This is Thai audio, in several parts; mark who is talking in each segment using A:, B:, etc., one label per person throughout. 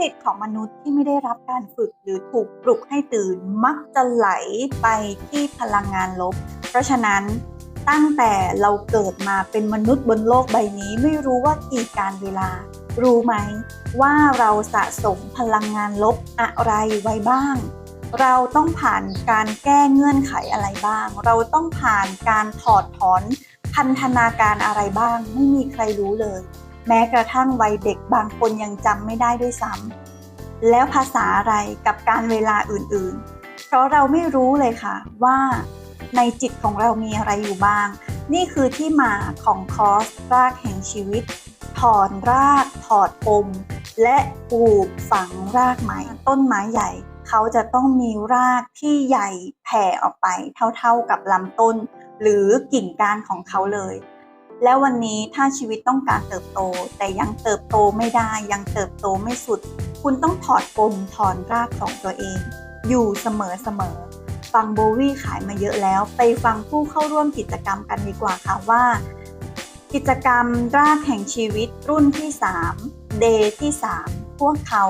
A: จิตของมนุษย์ที่ไม่ได้รับการฝึกหรือถูกปลุกให้ตื่นมักจะไหลไปที่พลังงานลบ เพราะฉะนั้นตั้งแต่เราเกิดมาเป็นมนุษย์บนโลกใบนี้ไม่รู้ว่ากี่การเวลา รู้ไหมว่าเราสะสมพลังงานลบอะไรไว้บ้าง เราต้องผ่านการแก้เงื่อนไขอะไรบ้าง เราต้องผ่านการถอดถอนพันธนาการอะไรบ้าง ไม่มีใครรู้เลย แม้กระทั่งวัยเด็กบางคนยังจำไม่ได้ด้วยซ้ำแล้วภาษาอะไรกับการเวลาอื่นๆ เพราะเราไม่รู้เลยค่ะว่าในจิตของเรามีอะไรอยู่บ้าง นี่คือที่มาของคอร์สรากแห่งชีวิต ถอนราก ถอดปม และปลูกฝังรากใหม่ ต้นไม้ใหญ่ เขาจะต้องมีรากที่ใหญ่แผ่ออกไปเท่าๆกับลำต้น หรือกิ่งก้านของเขาเลย แล้ววันนี้ถ้าชีวิตต้องการเติบโต แต่ยังเติบโตไม่ได้ยังเติบโตไม่สุด คุณต้องถอดปมถอนรากของตัวเอง อยู่เสมอๆฟังโบวี่ขายมาเยอะแล้ว ไปฟังผู้เข้าร่วมกิจกรรมกันดีกว่าค่ะว่า กิจกรรมรากแห่งชีวิตรุ่นที่ 3 เดย์ที่ 3 พวกเขา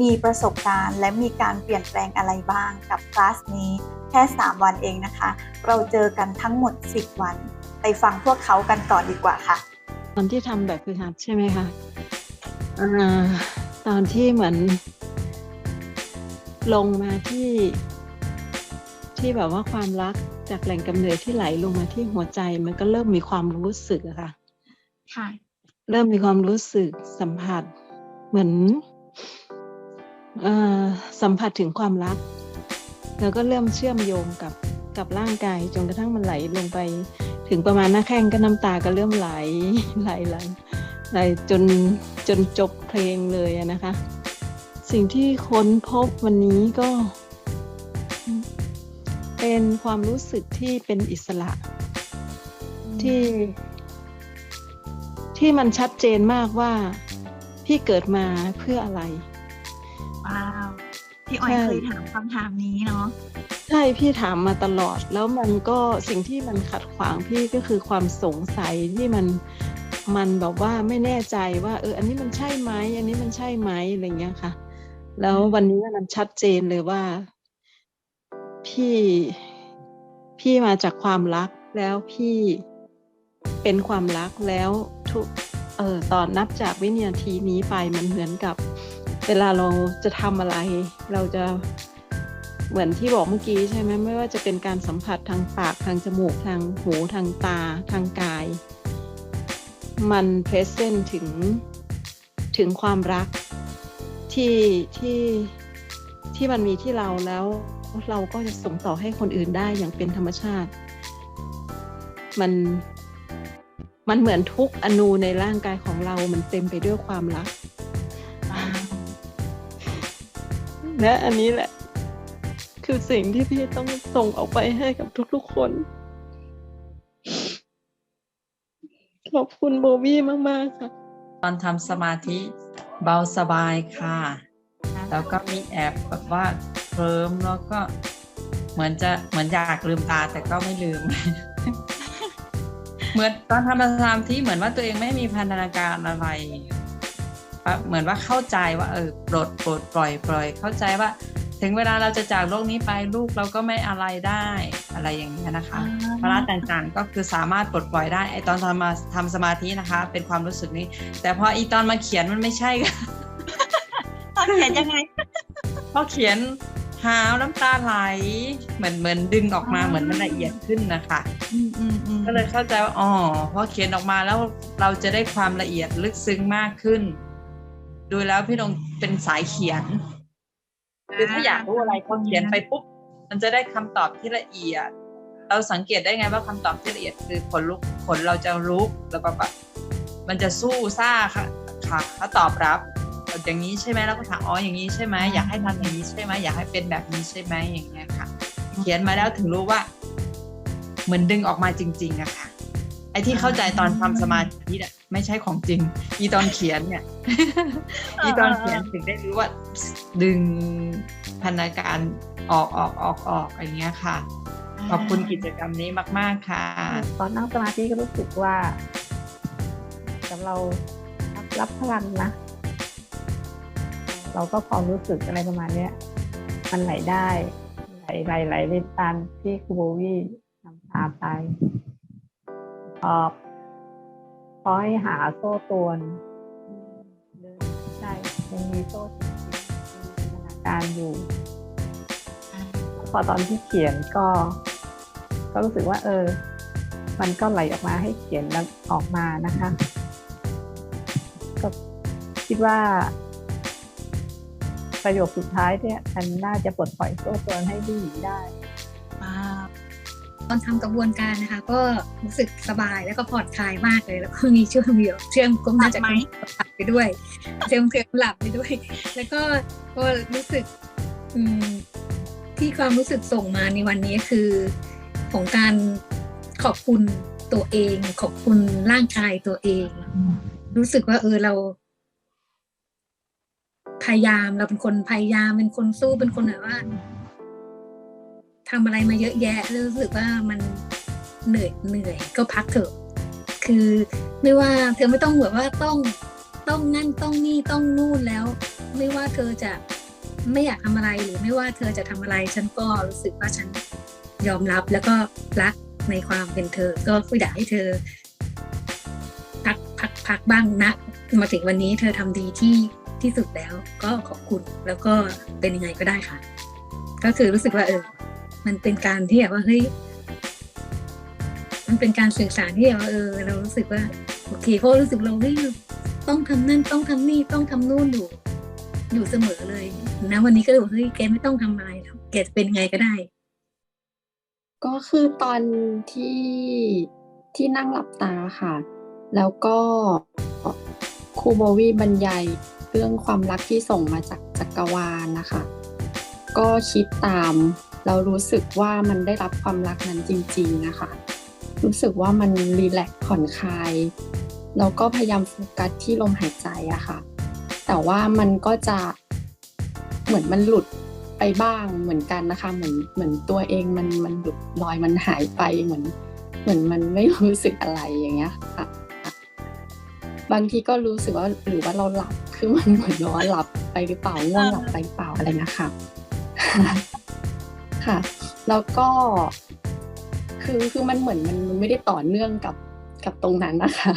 A: มีประสบการณ์ และมีการเปลี่ยนแปลงอะไรบ้างกับคลาสนี้ แค่ 3 วันเองนะคะ เราเจอกันทั้งหมด 10 วัน ไปฟังพวกเขากันก่อนดีกว่าค่ะ
B: ตอนที่ทำแบบฝึกหัดใช่ไหมคะอ่าตอนที่เหมือน ลงมาที่ ที่แบบว่าความรักจากแหล่งกำเนิดที่ไหลลงมาที่หัวใจ มันก็เริ่มมีความรู้สึกอะค่ะ
C: ค่ะ
B: เริ่มมีความรู้สึกสัมผัส เหมือนเอ่อสัมผัสถึงความรัก แล้วก็เริ่มเชื่อมโยงกับกับร่างกายจนกระทั่งมันไหลลงไป ถึงประมาณหน้าแข้งก็น้ำตาก็เริ่มไหลไหลไหลไหลจนจนจบเพลงเลยนะคะ สิ่งที่ค้นพบวันนี้ก็ เป็นความรู้สึกที่เป็นอิสระ ที่ที่มันชัดเจนมากว่าพี่เกิดมาเพื่ออะไร
C: ว้าว พี่ออยเคยถามคำถามนี้เนาะ
B: ใช่พี่ถามมาตลอด แล้วมันก็สิ่งที่มันขัดขวางพี่ก็คือความสงสัยที่มันมันแบบว่าไม่แน่ใจว่า เออ อันนี้มันใช่ไหมอันนี้มันใช่ไหมอะไรเงี้ยค่ะ แล้ววันนี้มันชัดเจนเลยว่า พี่พี่มาจากความรักแล้วพี่เป็นความรักแล้วทุกเออตอนนับจากวินาทีนี้ไปมันเหมือนกับ เวลาเราจะทำอะไร เราจะ เหมือนที่บอกเมื่อกี้ใช่ไหมไม่ว่าจะเป็นการสัมผัสทางปากทางจมูกทางหูทางตาทางกาย มันเพรสเซนถึงถึงความรักที่ที่ที่มันมีที่เราแล้วเราก็จะส่งต่อให้คนอื่นได้อย่างเป็นธรรมชาติ มันมันเหมือนทุกอนูในร่างกายของเรา มันเต็มไปด้วยความรัก และอันนี้แหละ คือสิ่งที่พี่ต้องส่งออกไปให้กับทุกๆคน ขอบคุณโบวี่มาก ๆ ค่ะ
D: ตอนทำสมาธิเบาสบายค่ะ แล้วก็มีแอบแบบว่าเคลิ้มแล้วก็เหมือนจะเหมือนอยากลืมตาแต่ก็ไม่ลืม เหมือนตอนทำสมาธิเหมือนว่าตัวเองไม่มีพันธนาการอะไรเหมือนว่าเข้าใจว่า เออปลดปลดปล่อยปล่อยเข้าใจว่า ถึงเวลาเราจะจากโลกนี้ไปลูกเราก็ไม่อะไรได้อะไรอย่างนี้ยนะคะภาระต่างๆก็คือสามารถปลดปล่อยได้ไอตอนทำมาทำสมาธินะคะ เป็นความรู้สึกนี้ แต่พออีตอนมาเขียนมันไม่ใช่ค่ะ
C: ตอนเขียนยังไง
D: พอเขียนหาวน้ำตาไหลเหมือนเหมือนดึงออกมา
C: อ๋อ
D: เหมือนมันละเอียดขึ้นนะคะ
C: อืมอืมอืม
D: ก็เลยเข้าใจว่าอ๋อพอเขียนออกมาแล้วเราจะได้ความละเอียดลึกซึ้งมากขึ้น ดูแล้วพี่ดงเป็นสายเขียน คือถ้าอยากรู้อะไรพอเขียนไปปุ๊บมันจะได้คำตอบที่ละเอียด เราสังเกตได้ไงว่าคำตอบที่ละเอียดคือขนลุกขนเราจะลุกแล้วแบบมันจะสู้ซ่าค่ะค่ะเขาตอบรับอย่างนี้ใช่ไหมแล้วก็ถามอ๋ออย่างนี้ใช่ไหมอยากให้ทำอย่างนี้ใช่ไหมอยากให้เป็นแบบนี้ใช่ไหมอย่างเงี้ยค่ะ เขียนมาแล้วถึงรู้ว่า เหมือนดึงออกมาจริงๆอะค่ะ ไอ้ที่เข้าใจตอนทำสมาธิเนี่ยไม่ใช่ของจริง อีตอนเขียนเนี่ย อีตอนเขียนถึงได้รู้ว่า ดึงพันธนาการออกออกออกออกอย่างเงี้ยค่ะ ขอบคุณกิจกรรมนี้มาก ๆ ค่ะ
E: ตอนนั่งสมาธิก็รู้สึกว่ากับเรารับรับพลังนะ เราก็พอรู้สึกอะไรประมาณเนี้ย มันไหลได้ ไหลไหลไหลไปตามที่ครูโบวี่นำพาไป พอให้หาโซ่ตวนใช่ยังมีโซ่จริงๆมีจินการอยู่ พอตอนที่เขียนก็ ก็รู้สึกว่า เออ มันก็ไหลออกมาให้เขียนแล้วออกมานะคะ ก็คิดว่า ประโยคสุดท้ายเนี่ยมันน่าจะปลดปล่อยโซ่ตวนให้ผู้หญิงได้
F: ตอนทำกระบวนการนะคะ ก็รู้สึกสบายแล้วก็ผ่อนคลายมากเลย แล้วก็มีช่วงเดียวเชื่อมก็มาจาก
C: หลับไหม
F: หลับไปด้วยเชื่อมเคลื่อนหลับไปด้วย แล้วก็ก็รู้สึกอืมที่ความรู้สึกส่งมาในวันนี้คือของการขอบคุณตัวเอง ขอบคุณร่างกายตัวเอง รู้สึกว่า เออเราพยายามเราเป็นคนพยายามเป็นคนสู้เป็นคนแบบว่า ทำอะไรมาเยอะแยะแล้วรู้สึกว่ามันเหนื่อยเหนื่อยก็พักเถอะ คือไม่ว่าเธอไม่ต้องแบบว่าต้องต้องนั่นต้องนี่ต้องนู่นแล้ว ไม่ว่าเธอจะไม่อยากทำอะไรหรือไม่ว่าเธอจะทำอะไร ฉันก็รู้สึกว่าฉันยอมรับแล้วก็รักในความเป็นเธอ ก็อยากให้เธอ พักพักพักบ้างนะมาถึงวันนี้เธอทำดีที่ที่สุดแล้ว ก็ขอบคุณแล้วก็เป็นยังไงก็ได้ค่ะ ก็คือรู้สึกว่าเออ มันเป็นการที่แบบว่าเฮ้ยมันเป็นการสื่อสารที่แบบว่าเออ เรารู้สึกว่าโอเคเพราะรู้สึกเราเฮ้ยต้องทำนั่นต้องทำนี่ต้องทำนู่นอยู่อยู่เสมอเลยนะวันนี้ก็เลยบอกเฮ้ยแกไม่ต้องทำอะไรแล้วแกจะเป็นไงก็ได้
G: ก็คือตอนที่ที่นั่งหลับตาค่ะ แล้วก็ครูโบวีบรรยายเรื่องความรักที่ส่งมาจากจักรวาลนะคะ ก็คิดตาม เรารู้สึกว่ามันได้รับความรักนั้นจริง ๆนะคะ รู้สึกว่ามันรีแลกซ์ผ่อนคลายแล้วก็พยายามโฟกัสที่ลมหายใจอะค่ะ แต่ว่ามันก็จะเหมือนมันหลุดไปบ้างเหมือนกันนะคะ เหมือนเหมือนตัวเองมันมันหลุดลอยมันหายไปเหมือน เหมือนมันไม่รู้สึกอะไรอย่างเงี้ยค่ะ บางทีก็รู้สึกว่าหรือว่าเราหลับคือมันเหมือนว่าหลับไปหรือเปล่าง่วงหลับไปเปล่าอะไรนะคะ ค่ะ แล้วก็ คือคือมันเหมือนมันมันไม่ได้ต่อเนื่องกับกับตรงนั้นนะคะ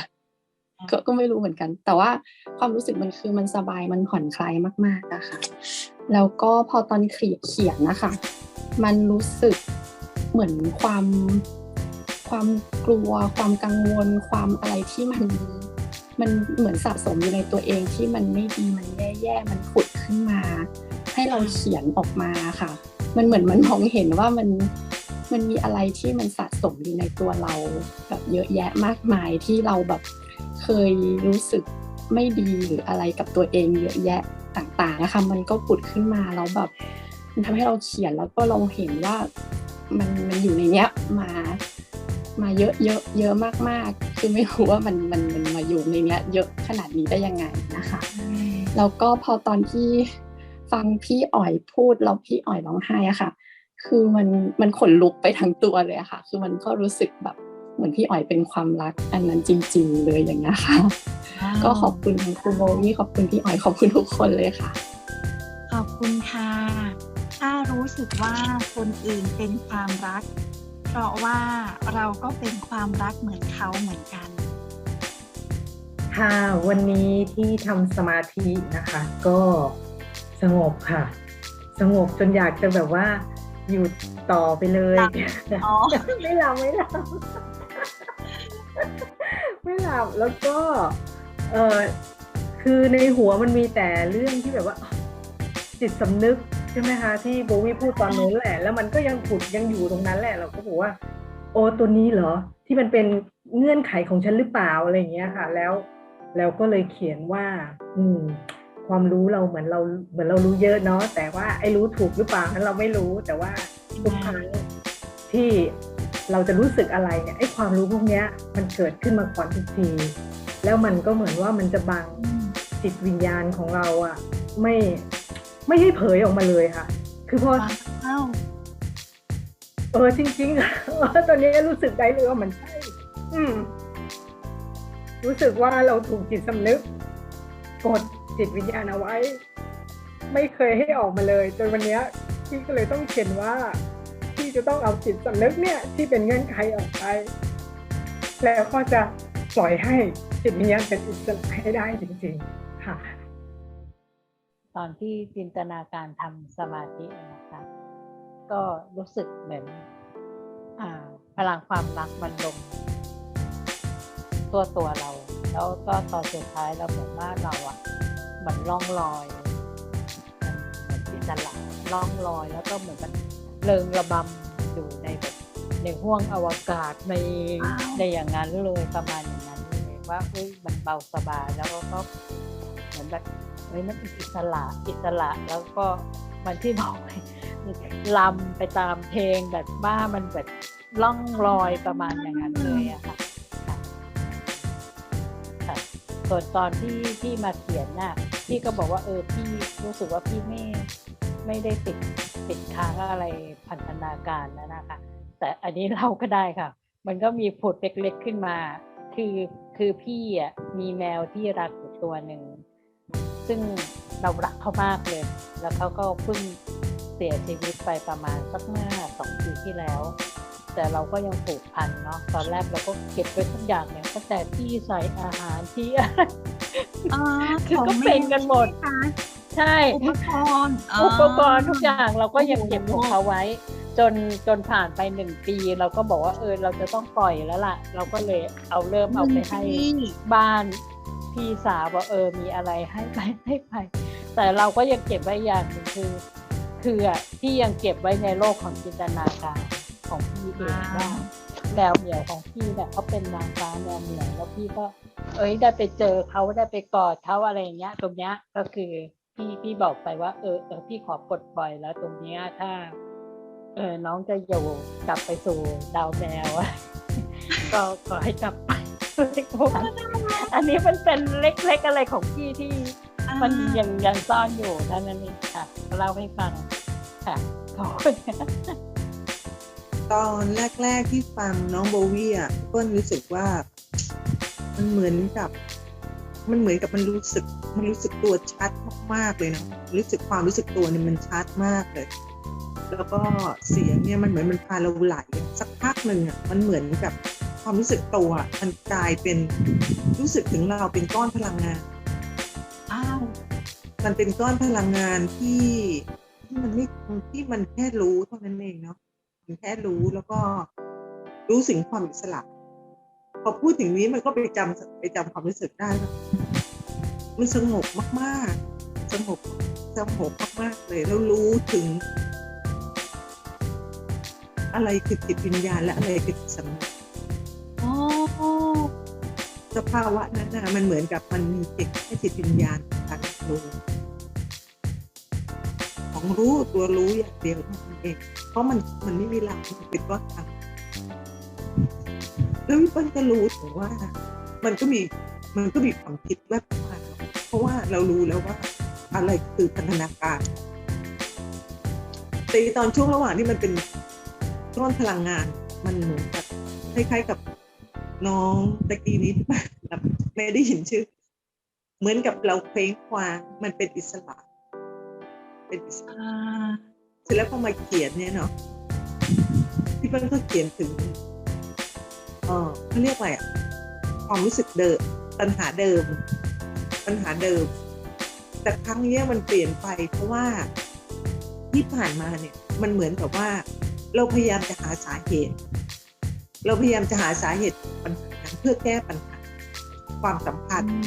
G: ก็ก็ไม่รู้เหมือนกัน แต่ว่าความรู้สึกมันคือมันสบายมันผ่อนคลายมากๆนะคะแล้วก็พอตอนเขียนเขียนนะคะ มันรู้สึกเหมือนความความกลัว ความกังวล ความอะไรที่มันมันเหมือนสะสมอยู่ในตัวเองที่มันไม่ดีมันแย่ๆมันผุดขึ้นมา ให้เราเขียนออกมาค่ะ มันเหมือนมันมองเห็นว่ามันมันมีอะไรที่มันสะสมอยู่ในตัวเราแบบเยอะแยะมากมายที่เราแบบเคยรู้สึกไม่ดีหรืออะไรกับตัวเองเยอะแยะต่างๆนะคะมันก็ผุดขึ้นมาแล้วแบบ มันทำให้เราเขียนแล้วก็เราเห็นว่ามันมันอยู่ในเนี้ยมามาเยอะเยอะเยอะมากๆ คือไม่รู้ว่ามันมันมันมาอยู่ในเนี้ยเยอะขนาดนี้ได้ยังไงนะคะ แล้วก็พอตอนที่ ฟังพี่อ๋อยพูดแล้วพี่อ๋อยร้องไห้อะค่ะ คือมันมันขนลุกไปทั้งตัวเลยอะค่ะ คือมันก็รู้สึกแบบเหมือนพี่อ๋อยเป็นความรักอันนั้นจริง ๆ เลยอย่างเงี้ยค่ะ ก็ขอบคุณครูโบวี่ขอบคุณพี่อ๋อยขอบคุณทุกคนเลยค่ะ
C: ขอบคุณค่ะ ถ้ารู้สึกว่าคนอื่นเป็นความรัก เพราะว่าเราก็เป็นความรักเหมือนเขาเหมือนกัน
H: ค่ะวันนี้ที่ทำสมาธินะคะ ก็ สงบค่ะ สงบจนอยากจะแบบว่าอยู่ต่อไปเลย
C: หลับอ๋อ
H: ไม่หลับไม่หลับไม่หลับแล้วก็ เออคือในหัวมันมีแต่เรื่องที่แบบว่า จิตสำนึกใช่ไหมคะที่โบวี่พูดตอนนู้นแหละ แล้วมันก็ยังผุดยังอยู่ตรงนั้นแหละ เราก็บอกว่า โอ้ตัวนี้เหรอ ที่มันเป็นเงื่อนไขของฉันหรือเปล่าอะไรอย่างเงี้ยค่ะ แล้วแล้วก็เลยเขียนว่า อืม ความรู้เราเหมือนเราเหมือนเรารู้เยอะเนาะแต่ว่าไอ้รู้ถูกหรือเปล่านั้นเราไม่รู้ แต่ว่าทุกครั้งที่เราจะรู้สึกอะไรเนี่ยไอ้ความรู้พวกเนี้ยมันเกิดขึ้นมาก่อนทุกที แล้วมันก็เหมือนว่ามันจะบังจิตวิญญาณของเราอะไม่ไม่ให้เผยออกมาเลยค่ะ คือพอ
C: ว้าว
H: เออจริงๆอะเออตอนนี้รู้สึกได้เลยว่ามันใช่อืมรู้สึกว่าเราถูกจิตสำนึกกด จิตวิญญาณเอาไว้ ไม่เคยให้ออกมาเลย จนวันนี้พี่ก็เลยต้องเขียนว่าพี่จะต้องเอาจิตสำนึกเนี่ยที่เป็นเงื่อนไขออกไป แล้วก็จะปล่อยให้จิตวิญญาณเป็นอิสระให้ได้จริง ๆ ค่ะ
E: ตอนที่จินตนาการทำสมาธินะคะก็รู้สึกเหมือนอพลังความรักมันลง ตัวตัวเรา แล้วก็ตอนสุดท้ายเราเหมือนว่าเราอะ เหมือนล่องลอยมันเหมือนจิตละล่องลอยแล้วก็เหมือนมันเริงระบำอยู่ในแบบในห้วงอวกาศในในอย่างนั้นเลยประมาณอย่างนั้นเลยว่าเอ้ยมันเบาสบายแล้วก็เหมือนแบบเฮ้ยมันอิสระอิสระแล้วก็มันที่บอกไว้ลำไปตามเพลงแบบว่ามันแบบล่องลอยประมาณอย่างนั้นเลยอะค่ะค่ะค่ะส่วนตอนที่พี่มาเขียนน่ะ พี่ก็บอกว่าเออพี่รู้สึกว่าพี่ไม่ไม่ได้ติดติดค้างอะไรพันธนาการนะนะคะแต่อันนี้เราก็ได้ค่ะ มันก็มีผดเล็กๆขึ้นมา คือคือพี่อะมีแมวที่รักอยู่ตัวหนึ่งซึ่งเรารักเขามากเลย แล้วเขาก็เพิ่งเสียชีวิตไปประมาณสักเมื่อสองปีที่แล้ว แต่เราก็ยังผูกพันเนาะตอนแรกเราก็เก็บไว้ทุกอย่างเนี่ยตั้งแต่ที่ใส่อาหารที่
A: อ่า
E: คือ
A: ของ
E: ก็เป็นกันหมด
A: ค่ะ
E: ใช่
A: อุปกรณ์
E: อุปกรณ์ทุกอย่างเราก็ยัง
A: โอ้โห
E: เก็บของเขาไว้ จนจนผ่านไปหนึ่งปี เราก็บอกว่าเออเราจะต้องปล่อยแล้วล่ะ เราก็เลยเอาเริ่มเอาไปให้
A: หนึ่งปี
E: บ้านพี่สาวว่าเออมีอะไรให้ไปให้ไป แต่เราก็ยังเก็บไว้อย่างหนึ่งคือคืออะพี่ยังเก็บไว้ในโลกของจินตนาการของพี่เองว่า แมวเหมียวของพี่เนี่ยเขาเป็นนางฟ้าแมวเหมียวแล้วพี่ก็ เอ้ยได้ไปเจอเขาได้ไปกอดเขาอะไรอย่างเงี้ย ตรงเนี้ยก็คือพี่พี่บอกไปว่า เออเออพี่ขอปลดปล่อยแล้ว ตรงเนี้ยถ้า เออน้องจะอยู่กลับไปสู่ดาวแมวก็ขอให้กลับไปอันนี้มันเป็นเล็กๆอะไรของพี่ที่มันยังยังซ่อนอยู่เท่านั้นเองค่ะเล่าให้ฟังค่ะขอบคุณค่ะ
I: ตอนแรก ๆที่ฟังน้องโบวี่อะเปิ้ลรู้สึกว่า มันเหมือนกับ มันเหมือนกับมันรู้สึก มันรู้สึกตัวชัดมากๆเลยนะรู้สึกความรู้สึกตัวเนี่ยมันชัดมากเลย แล้วก็เสียงเนี่ยมันเหมือนมันพาเราไหลสักพักหนึ่งอะมันเหมือนกับความรู้สึกตัวอะมันกลายเป็นรู้สึกถึงเราเป็นก้อนพลังงาน
A: อ้าว
I: มันเป็นก้อนพลังงานที่ที่มันไม่ที่มันแค่รู้เท่านั้นเองเนาะ มันแค่รู้แล้วก็รู้สิ่งความอิสระ พอพูดถึงนี้มันก็ไปจำไปจำความรู้สึกได้ว่ามันสงบมากๆ สงบสงบมากๆเลยแล้วรู้ถึง อะไรคือจิตวิญญาณและอะไรคือจิตสำนึก
A: โอ้
I: สภาวะนั้นนะมันเหมือนกับมันมีเด็กแค่จิตวิญญาณการรู้ ของรู้ตัวรู้อย่างเดียวนั่นเอง เพราะมันมันไม่มีหลักมันเป็นก้อนทางแล้ววิปันก็รู้ถึงว่า มันก็มีมันก็มีความคิดแวบมาเพราะว่าเรารู้แล้วว่า อะไรคือพันธนาการแต่ตอนช่วงระหว่างที่มันเป็นก้อนพลังงาน มันเหมือนกับคล้ายๆกับน้องตะกี้นี้แบบไม่ได้ยินชื่อ เหมือนกับเราเคว้งคว้างมันเป็นอิสระ เป็นอิสระ
A: อ่า
I: เสร็จแล้วพอมาเขียนเนี่ยเนาะพี่เปิ้ลก็เขียนถึงเออเขาเรียกอะไรอะความรู้สึกเดิมปัญหาเดิม ปัญหาเดิม แต่ครั้งเนี้ยมันเปลี่ยนไป เพราะว่าที่ผ่านมาเนี่ยมันเหมือนกับว่า เราพยายามจะหาสาเหตุ เราพยายามจะหาสาเหตุของปัญหานั้นเพื่อแก้ปัญหาความสัมพันธ์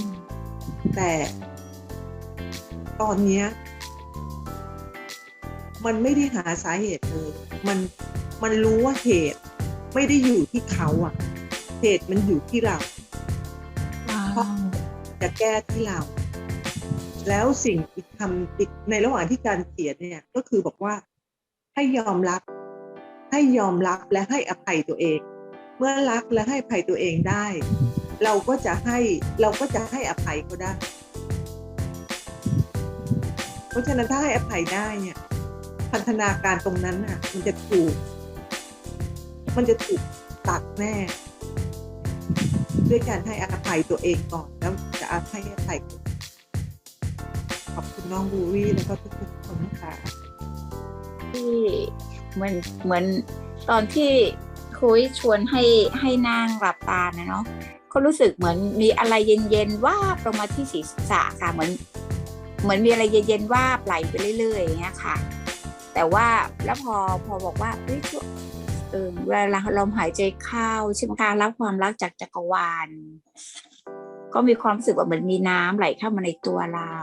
I: แต่ตอนเนี้ย มันไม่ได้หาสาเหตุเลย มันมันรู้ว่าเหตุไม่ได้อยู่ที่เขาอะเหตุมันอยู่ที่เรา
A: ว้า
I: เพราะ
A: ว
I: จะแก้ที่เรา แล้วสิ่งอีกคำอีกในระหว่างที่การเขียนเนี่ยก็คือบอกว่าให้ยอมรับ ให้ยอมรับและให้อภัยตัวเอง เมื่อรักและให้อภัยตัวเองได้ เราก็จะให้เราก็จะให้อภัยก็ได้ เพราะฉะนั้นถ้าให้อภัยได้เนี่ย พันธนาการตรงนั้นน่ะ มันจะถูก มันจะถูกตัดแน่ ด้วยการให้อภัยตัวเองก่อนแล้วจะให้อภัยคนอื่นขอบคุณน้องบูวี่แล้วก็ทุกๆคนนะคะ
J: ที่เหมือนเหมือนตอนที่คุยชวนให้ให้นางหลับตานะเนาะก็รู้สึกเหมือนมีอะไรเย็นๆว่าบลงมาที่ศีรษะค่ะเหมือน เหมือนมีอะไรเย็นๆว่าบไหลไปเรื่อยๆอย่างเงี้ยค่ะ แต่ว่าแล้วพอพอบอกว่าเฮ้ยช่วงเออเวลาเราหายใจเข้าใช่ไหมคะรับความรักจากจักรวาล ก็มีความรู้สึกว่าเหมือนมีน้ำไหลเข้ามาในตัวเรา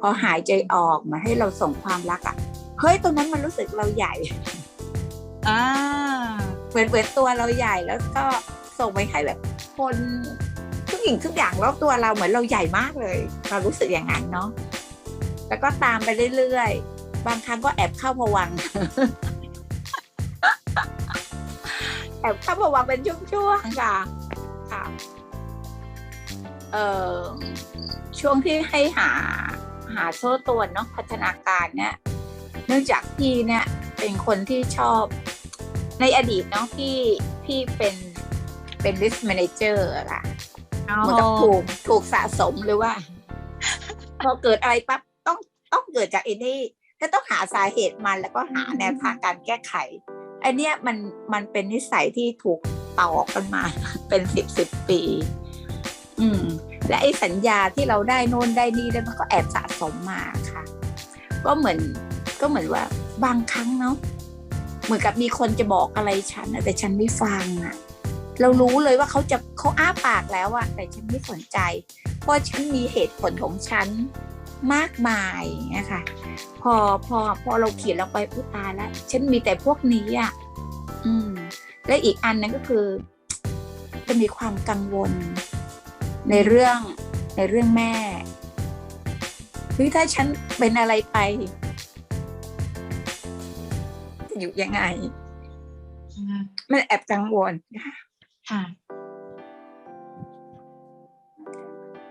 J: พอหายใจออกเหมาให้เราส่งความรักอะเฮ้ยตรงนั้นมันรู้สึกเราใหญ่
C: อ่า
J: เหมือนเหมือนตัวเราใหญ่แล้วก็ส่งไปให้แบบคนทุกสิ่งทุกอย่างรอบตัวเราเหมือนเราใหญ่มากเลย เรารู้สึกอย่างนั้นเนาะแล้วก็ตามไปเรื่อยๆ บางครั้งก็แอบเข้าพวังค์แอบเข้าพวังค์เป็นช่วงๆค่ะ ค่ะเอ่อช่วงที่ให้หาหาโซ่ตรวนเนาะพัฒนาการเนี่ยเนื่องจากพี่เนี่ยเป็นคนที่ชอบในอดีตเนาะพี่พี่เป็นเป็น list manager อะค่ะเหมันกับถูกถูกสะสมหรือว่าพอเกิดอะไรปั๊บต้องต้องเกิดจากไอ้นี่ ถ้าต้องหาสาเหตุมันแล้วก็หาแนวทางการแก้ไขไอเนี้ยมันมันเป็นนิสัยที่ถูกต่อกันมา เป็นสิบสิบปี อืม และไอ้สัญญาที่เราได้โน่นได้นี่แล้วมันก็แอบสะสมมาค่ะ ก็เหมือนก็เหมือนว่าบางครั้งเนาะเหมือนกับมีคนจะบอกอะไรฉันอะแต่ฉันไม่ฟังอะเรารู้เลยว่าเขาจะเขาอ้าปากแล้วอะแต่ฉันไม่สนใจ เพราะฉันมีเหตุผลของฉัน มากมายอย่างเงี้ยค่ะพอพอพอเราเขียนลงไปอุยตายแล้วฉันมีแต่พวกนี้อะอืม และอีกอันนึงก็คือจะมีความกังวล ในเรื่องในเรื่องแม่เฮ้ยถ้าฉันเป็นอะไรไปจะอยู่ยังไงมันแอบกังวลค่ะ
C: ค่ะ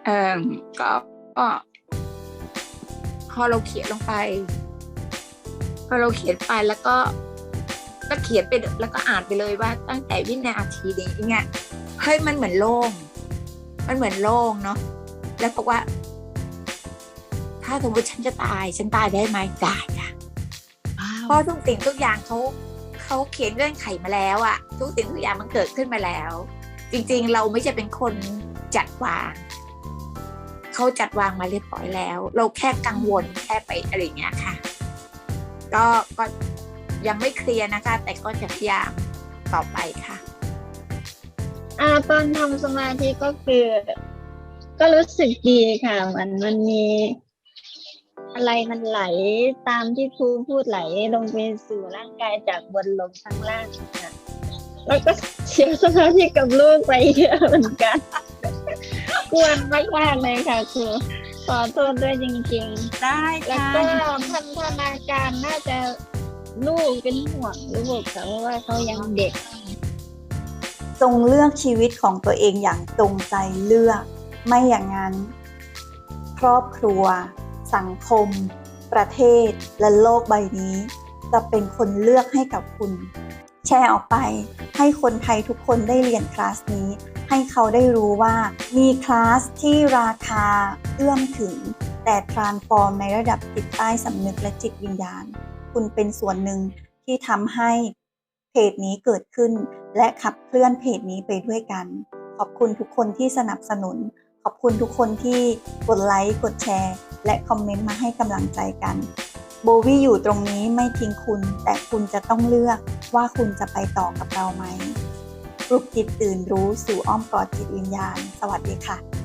J: เออก็ก็ พอเราเขียนลงไป พอเราเขียนไปแล้วก็ก็เขียนไปแล้วก็อ่านไปเลยว่าตั้งแต่วินาทีนี้เนี่ยเฮ้ยมันเหมือนโล่ง มันเหมือนโล่งเนาะแล้วบอกว่า ถ้าสมมติฉันจะตาย ฉันตายได้ไหมได้ค่ะเพราะทุกสิ่งทุกอย่างเขาเขาเขียนเงื่อนไขมาแล้วอะทุกสิ่งทุกอย่างมันเกิดขึ้นมาแล้ว จริง ๆ เราไม่ใช่เป็นคนจัดวาง เขาจัดวางมาเรียบร้อยแล้ว เราแค่กังวลแค่ไปอะไรเงี้ยค่ะ ก็ก็ยังไม่เคลียร์นะคะ แต่ก็จะพยายามต่อไปค่ะ
K: อ่าตอนทำสมาธิก็คือ ก็รู้สึกดีค่ะมันมันมีอะไรมันไหลตามที่ครูพูดไหลลงไปสู่ร่างกายจากบนลงข้างล่างค่ะแล้วก็เสียสมาธิกับลูกไปเยอะเหมือนกัน กวนมากๆเลยค่ะครูขอโทษด้วยจริงๆ
C: ได้
K: แล้ว
C: ค่ะ
K: ก็พันธนาการน่าจะลูกเป็นห่วงลูกค่ะเพราะว่าเขายังเด็ก
A: จงเลือกชีวิตของตัวเองอย่างจงใจเลือก ไม่อย่างนั้น ครอบครัว สังคม ประเทศและโลกใบนี้ จะเป็นคนเลือกให้กับคุณ แชร์ออกไป ให้คนไทยทุกคนได้เรียนคลาสนี้ ให้เขาได้รู้ว่ามีคลาสที่ราคาเอื้อมถึง แต่ transform ในระดับจิตใต้สำนึกและจิตวิญญาณ คุณเป็นส่วนหนึ่งที่ทำให้เพจนี้เกิดขึ้น และขับเคลื่อนเพจนี้ไปด้วยกัน ขอบคุณทุกคนที่สนับสนุน ขอบคุณทุกคนที่กดไลค์กดแชร์ และคอมเมนต์มาให้กำลังใจกัน โบวี่อยู่ตรงนี้ไม่ทิ้งคุณ แต่คุณจะต้องเลือกว่าคุณจะไปต่อกับเราไหมปลุกจิตตื่นรู้สู่อ้อมกอดจิตวิญญาณ สวัสดีค่ะ